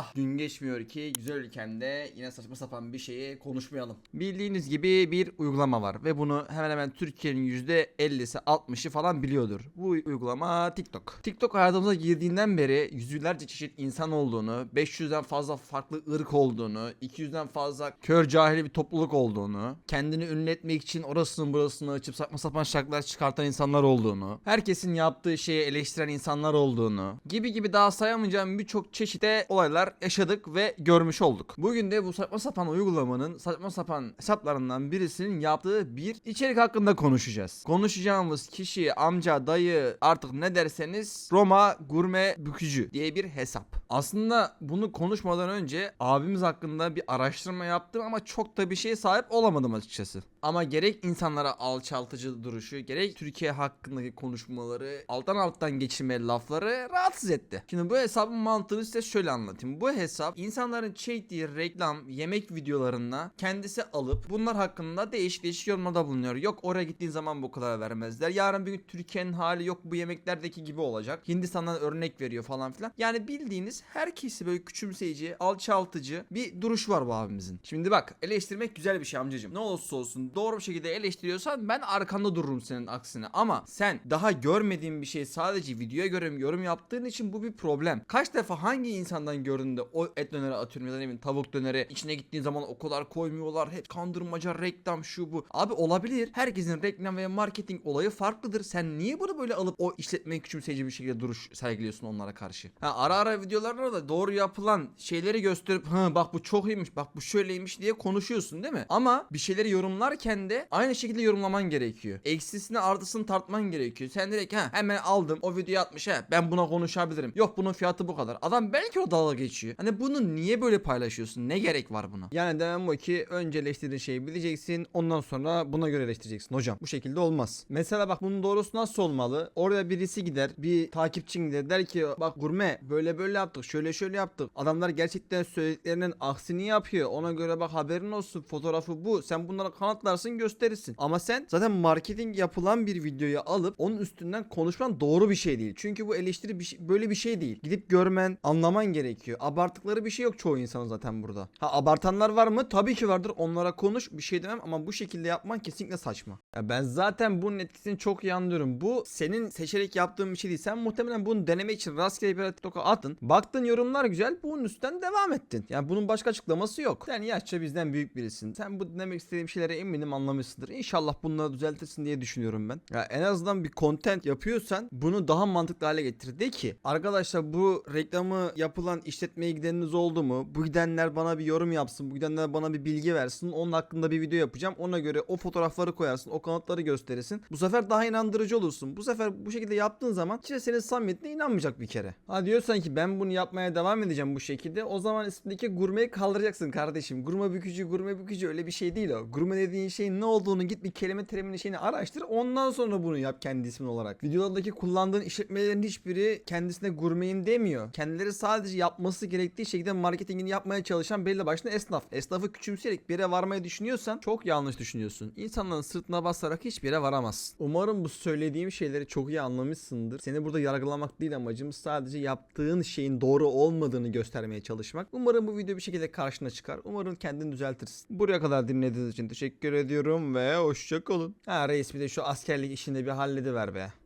Ah gün geçmiyor ki güzel ülkemde yine saçma sapan bir şeyi konuşmayalım. Bildiğiniz gibi bir uygulama var ve bunu hemen hemen Türkiye'nin %50'si 60'ı falan biliyordur. Bu uygulama TikTok. TikTok hayatımıza girdiğinden beri yüzlerce çeşit insan olduğunu, 500'den fazla farklı ırk olduğunu, 200'den fazla kör cahil bir topluluk olduğunu, kendini ünlü etmek için orasını burasını açıp saçma sapan şarkılar çıkartan insanlar olduğunu, herkesin yaptığı şeyi eleştiren insanlar olduğunu gibi gibi daha sayamayacağım birçok çeşitte olaylar yaşadık ve görmüş olduk. Bugün de bu saçma sapan uygulamanın saçma sapan hesaplarından birisinin yaptığı bir içerik hakkında konuşacağız. Konuşacağımız kişi, amca, dayı artık ne derseniz Roma gurme bükücü diye bir hesap. Aslında bunu konuşmadan önce abimiz hakkında bir araştırma yaptım ama çok da bir şeye sahip olamadım açıkçası. Ama gerek insanlara alçaltıcı duruşu, gerek Türkiye hakkındaki konuşmaları, alttan alttan geçirme lafları rahatsız etti. Şimdi bu hesabın mantığını size şöyle anlatayım. Bu hesap insanların çektiği reklam, yemek videolarına kendisi alıp bunlar hakkında değişik değişik yorumlarda bulunuyor. Yok oraya gittiğin zaman bu kadar vermezler. Yarın bir gün Türkiye'nin hali yok bu yemeklerdeki gibi olacak. Hindistan'dan örnek veriyor falan filan. Yani bildiğiniz herkesi böyle küçümseyici, alçaltıcı bir duruş var bu abimizin. Şimdi bak eleştirmek güzel bir şey amcacığım. Ne olursa olsun doğru bir şekilde eleştiriyorsan ben arkanda dururum senin aksine. Ama sen daha görmediğin bir şey sadece videoya göre yorum yaptığın için bu bir problem. Kaç defa hangi insandan gördün de o et döneri atıyorum ya da ne bileyim tavuk döneri içine gittiğin zaman o kadar koymuyorlar. Hep kandırmaca, reklam şu bu. Abi olabilir. Herkesin reklam ve marketing olayı farklıdır. Sen niye bunu böyle alıp o işletmeyi küçümseyici bir şekilde duruş sergiliyorsun onlara karşı? Ha, ara ara videolarda da doğru yapılan şeyleri gösterip ha bak bu çok iyiymiş bak bu şöyleymiş diye konuşuyorsun değil mi? Ama bir şeyleri yorumlarken de aynı şekilde yorumlaman gerekiyor. Eksisini artısını tartman gerekiyor. Sen direkt ha hemen aldım o videoyu atmış ha ben buna konuşabilirim. Yok bunun fiyatı bu kadar. Adam belki o dalga geçiyor. Hani bunu niye böyle paylaşıyorsun? Ne gerek var buna? Yani demem o ki önce eleştirdiğin şeyi bileceksin. Ondan sonra buna göre eleştireceksin hocam. Bu şekilde olmaz. Mesela bak bunun doğrusu nasıl olmalı? Oraya birisi gider. Bir takipçin gider. Der ki bak gurme böyle böyle yaptık. Şöyle şöyle yaptık. Adamlar gerçekten söylediklerinin aksini yapıyor. Ona göre bak haberin olsun. Fotoğrafı bu. Sen bunları kanıtlarsın gösterirsin. Ama sen zaten marketing yapılan bir videoyu alıp onun üstünden konuşman doğru bir şey değil. Çünkü bu eleştiri bir şey, böyle bir şey değil. Gidip görmen, anlaman gerekiyor. Abarttıkları bir şey yok çoğu insanın zaten burada. Ha abartanlar var mı? Tabii ki vardır. Onlara konuş. Bir şey demem ama bu şekilde yapman kesinlikle saçma. Ya ben zaten bunun etkisini çok iyi. Bu senin seçerek yaptığın bir şey değil. Sen muhtemelen bunu denemek için rastgele bir TikTok'a attın. Baktın yorumlar güzel. Bunun üstten devam ettin. Yani bunun başka açıklaması yok. Sen yaşça bizden büyük birisin. Sen bu demek istediğim şeylere eminim anlamışsındır. İnşallah bunları düzeltirsin diye düşünüyorum ben. Ya en azından bir content yapıyorsan bunu daha mantıklı hale getir. De ki arkadaşlar bu reklamı yapılan işletmeye gideniniz oldu mu? Bu gidenler bana bir yorum yapsın. Bu gidenler bana bir bilgi versin. Onun hakkında bir video yapacağım. Ona göre o fotoğrafları koyarsın. O kanıtları gösterirsin. Bu sefer daha inandırıcı olursun. Bu sefer bu şekilde yaptığın zaman kişi senin samimiyetine inanmayacak bir kere. Ha diyorsan ki ben bunu yapmaya devam edeceğim bu şekilde. O zaman üstündeki gurmeyi kaldıracaksın kardeşim. Gurme bükücü, gurme bükücü öyle bir şey değil o. Gurme dediğin şeyin ne olduğunu git bir kelime terimini şeyini araştır. Ondan sonra bunu yap kendi ismin olarak. Videolardaki kullandığın işletmelerin hiçbiri kendisine gurmeyim demiyor. Kendileri sadece yapması gerektiği şekilde marketingini yapmaya çalışan belli başlı esnaf. Esnafı küçümseyerek bir yere varmayı düşünüyorsan çok yanlış düşünüyorsun. İnsanların sırtına basarak hiçbir yere varamazsın. Umarım bu söylediğim şeyleri çok iyi anlamışsındır. Seni burada yargılamak değil amacım sadece yaptığın şeyin doğru olmadığını göstermeye çalışmak. Umarım bu video bir şekilde karşına çıkar. Umarım kendini düzeltirsin. Buraya kadar dinlediğiniz için teşekkür ediyorum ve hoşçakalın. Ha reis bir de şu askerlik işini bir hallediver be.